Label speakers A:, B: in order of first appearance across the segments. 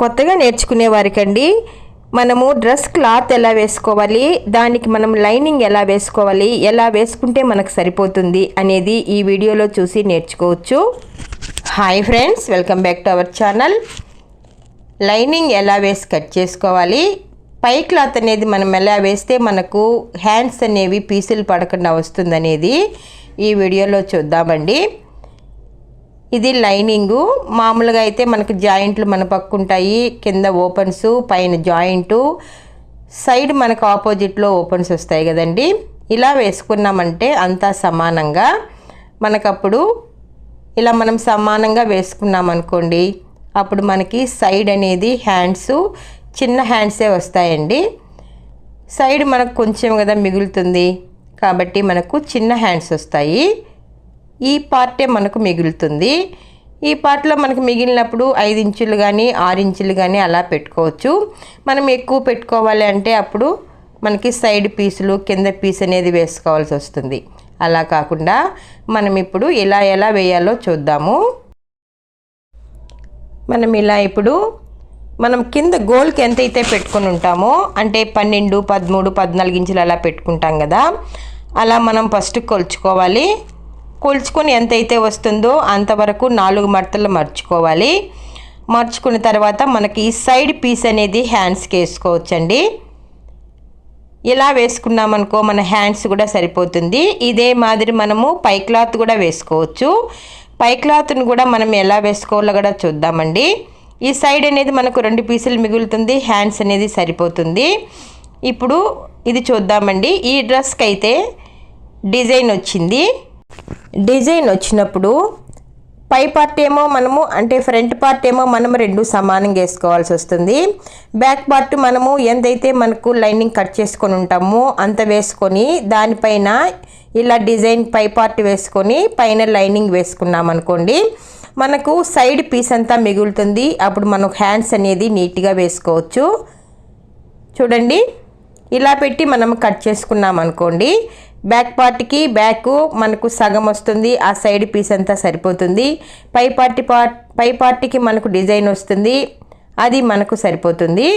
A: కొత్తగా నేర్చుకునే వారికండి మనము డ్రెస్ క్లాత్ ఎలా వేసుకోవాలి దానికి మనం లైనింగ్ ఎలా వేసుకోవాలి ఎలా వేసుకుంటే మనకు సరిపోతుంది అనేది ఈ వీడియోలో చూసి నేర్చుకోవచ్చు. Hi friends welcome back to our channel. Lining ఎలా వేసి కట్ చేసుకోవాలి పై క్లాత్ అనేది మనం ఎలా వేస్తే మనకు హ్యాండ్స్ అనేవి పీసులు పడకుండా వస్తుందనేది ఈ వీడియోలో చూద్దామండి. ఇది లైనింగు. మామూలుగా అయితే మనకు జాయింట్లు మన పక్క ఉంటాయి కింద ఓపెన్స్ పైన జాయింటు. సైడ్ మనకు ఆపోజిట్లో ఓపెన్స్ వస్తాయి కదండి. ఇలా వేసుకున్నామంటే అంతా సమానంగా. మనకప్పుడు ఇలా మనం సమానంగా వేసుకున్నాం అనుకోండి అప్పుడు మనకి సైడ్ అనేది హ్యాండ్స్ చిన్న హ్యాండ్సే వస్తాయండి. సైడ్ మనకు కొంచెం కదా మిగులుతుంది. కాబట్టి మనకు చిన్న హ్యాండ్స్ వస్తాయి. ఈ పార్టే మనకు మిగులుతుంది. ఈ పార్ట్లో మనకు మిగిలినప్పుడు ఐదు ఇంచులు కానీ ఆరు ఇంచులు కానీ అలా పెట్టుకోవచ్చు. మనం ఎక్కువ పెట్టుకోవాలి అంటే అప్పుడు మనకి సైడ్ పీసులు కింద పీస్ అనేది వేసుకోవాల్సి వస్తుంది. అలా కాకుండా మనం ఇప్పుడు ఇలా ఎలా వేయాలో చూద్దాము. మనం ఇలా ఇప్పుడు మనం కింద గోల్కి ఎంత అయితే పెట్టుకొని ఉంటామో అంటే పన్నెండు పదమూడు పద్నాలుగు ఇంచులు అలా పెట్టుకుంటాం కదా అలా మనం ఫస్ట్ కొలుచుకోవాలి. కొలుచుకొని ఎంత అయితే వస్తుందో అంతవరకు నాలుగు మడతలు మర్చుకోవాలి. మర్చుకున్న తర్వాత మనకి ఈ సైడ్ పీస్ అనేది హ్యాండ్స్కి వేసుకోవచ్చండి. ఇలా వేసుకున్నామనుకో మన హ్యాండ్స్ కూడా సరిపోతుంది. ఇదే మాదిరి మనము పై క్లాత్ కూడా వేసుకోవచ్చు. పై క్లాత్ని కూడా మనం ఎలా వేసుకోవాలో కూడా చూద్దామండి. ఈ సైడ్ అనేది మనకు రెండు పీసులు మిగులుతుంది. హ్యాండ్స్ అనేది సరిపోతుంది. ఇప్పుడు ఇది చూద్దామండి. ఈ డ్రెస్కి అయితే డిజైన్ వచ్చింది. డిజైన్ వచ్చినప్పుడు పై పార్ట్ ఏమో మనము అంటే ఫ్రంట్ పార్ట్ ఏమో మనం రెండు సమానంగా వేసుకోవాల్సి వస్తుంది. బ్యాక్ పార్ట్ మనము ఎంతైతే మనకు లైనింగ్ కట్ చేసుకొని ఉంటామో అంత వేసుకొని దానిపైన ఇలా డిజైన్ పై పార్ట్ వేసుకొని పైన లైనింగ్ వేసుకున్నాం అనుకోండి మనకు సైడ్ పీస్ అంతా మిగులుతుంది. అప్పుడు మనకు హ్యాండ్స్ అనేది నీట్గా వేసుకోవచ్చు. చూడండి ఇలా పెట్టి మనం కట్ చేసుకున్నాం అనుకోండి బ్యాక్ పార్ట్కి బ్యాక్ మనకు సగం వస్తుంది. ఆ సైడ్ పీస్ అంతా సరిపోతుంది. పై పార్టీ పార్ట్ పై పార్టీకి మనకు డిజైన్ వస్తుంది. అది మనకు సరిపోతుంది.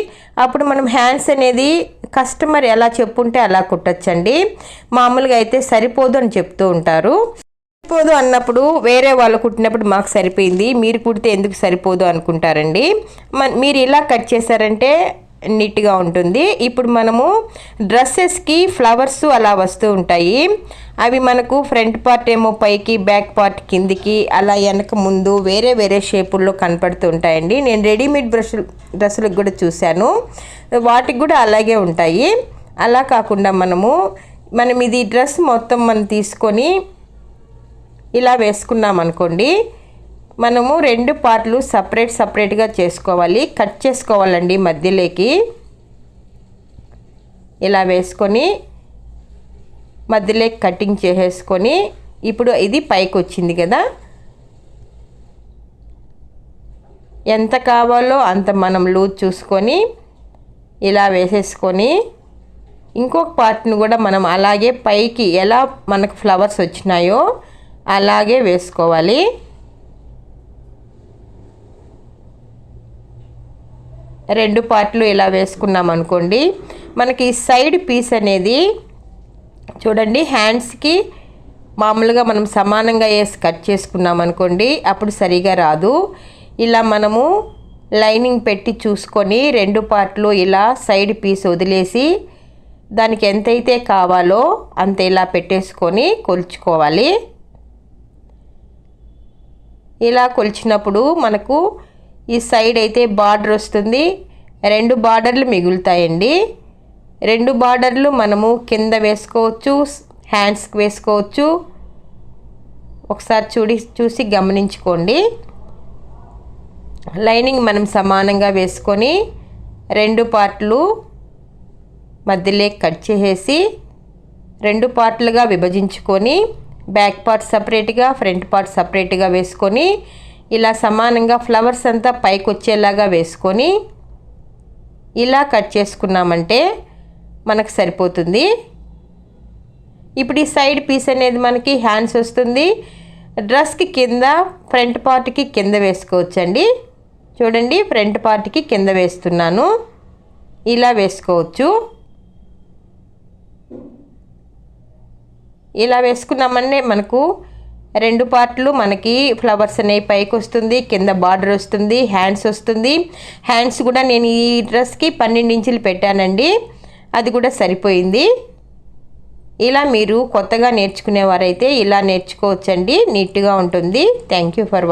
A: అప్పుడు మనం హ్యాండ్స్ అనేది కస్టమర్ ఎలా చెప్పుంటే అలా కుట్టచ్చండి. మామూలుగా అయితే సరిపోదు అని చెప్తూ ఉంటారు. సరిపోదు అన్నప్పుడు వేరే వాళ్ళు కుట్టినప్పుడు మాకు సరిపోయింది. మీరు కుడితే ఎందుకు సరిపోదు అనుకుంటారండి. మీరు ఇలా కట్ చేశారంటే నీట్గా ఉంటుంది. ఇప్పుడు మనము డ్రెస్సెస్కి ఫ్లవర్స్ అలా వస్తూ ఉంటాయి. అవి మనకు ఫ్రంట్ పార్ట్ ఏమో పైకి బ్యాక్ పార్ట్ కిందికి అలా వెనక ముందు వేరే వేరే షేపుల్లో కనపడుతూ ఉంటాయండి. నేను రెడీమేడ్ బ్రష్ డ్రెస్సులకు కూడా చూశాను. వాటికి కూడా అలాగే ఉంటాయి. అలా కాకుండా మనము మనం ఇది డ్రెస్ మొత్తం మనం తీసుకొని ఇలా వేసుకున్నాం అనుకోండి మనము రెండు పార్ట్లు సపరేట్ సపరేట్గా చేసుకోవాలి. కట్ చేసుకోవాలండి మధ్యలోకి. ఇలా వేసుకొని మధ్యలోకి కటింగ్ చేసేసుకొని ఇప్పుడు ఇది పైకి వచ్చింది కదా. ఎంత కావాలో అంత మనం లూజ్ చూసుకొని ఇలా వేసేసుకొని ఇంకొక పార్ట్ని కూడా మనం అలాగే పైకి ఎలా మనకు ఫ్లవర్స్ వచ్చినాయో అలాగే వేసుకోవాలి. రెండు పార్ట్లు ఇలా వేసుకున్నాం అనుకోండి. మనకి సైడ్ పీస్ అనేది చూడండి హ్యాండ్స్కి మామూలుగా మనం సమానంగా వేసి కట్ చేసుకున్నాం అనుకోండి అప్పుడు సరిగా రాదు. ఇలా మనము లైనింగ్ పెట్టి చూసుకొని రెండు పార్ట్లు ఇలా సైడ్ పీస్ వదిలేసి దానికి ఎంతైతే కావాలో అంత ఇలా పెట్టేసుకొని కొలుచుకోవాలి. ఇలా కొలిచినప్పుడు మనకు ఈ సైడ్ అయితే బార్డర్ వస్తుంది. రెండు బార్డర్లు మిగులుతాయండి. రెండు బార్డర్లు మనము కింద వేసుకోవచ్చు హ్యాండ్స్కి వేసుకోవచ్చు. ఒకసారి చూడి చూసి గమనించుకోండి. లైనింగ్ మనం సమానంగా వేసుకొని రెండు పార్ట్లు మధ్యలో కట్ చేసేసి రెండు పార్ట్లుగా విభజించుకొని బ్యాక్ పార్ట్ సపరేట్గా ఫ్రంట్ పార్ట్ సపరేట్గా వేసుకొని ఇలా సమానంగా ఫ్లవర్స్ అంతా పైకి వచ్చేలాగా వేసుకొని ఇలా కట్ చేసుకున్నామంటే మనకు సరిపోతుంది. ఇప్పుడు ఈ సైడ్ పీస్ అనేది మనకి హ్యాండ్స్ వస్తుంది. డ్రెస్కి కింద ఫ్రంట్ పార్ట్కి కింద వేసుకోవచ్చండి. చూడండి ఫ్రంట్ పార్ట్కి కింద వేస్తున్నాను. ఇలా వేసుకోవచ్చు. ఇలా వేసుకున్నామనే మనకు రెండు పార్ట్లు మనకి ఫ్లవర్స్ అనేవి పైకి వస్తుంది కింద బార్డర్ వస్తుంది హ్యాండ్స్ వస్తుంది. హ్యాండ్స్ కూడా నేను ఈ డ్రెస్కి పన్నెండు ఇంచులు పెట్టానండి. అది కూడా సరిపోయింది. ఇలా మీరు కొత్తగా నేర్చుకునేవారైతే ఇలా నేర్చుకోవచ్చండి. నీట్గా ఉంటుంది. Thank you for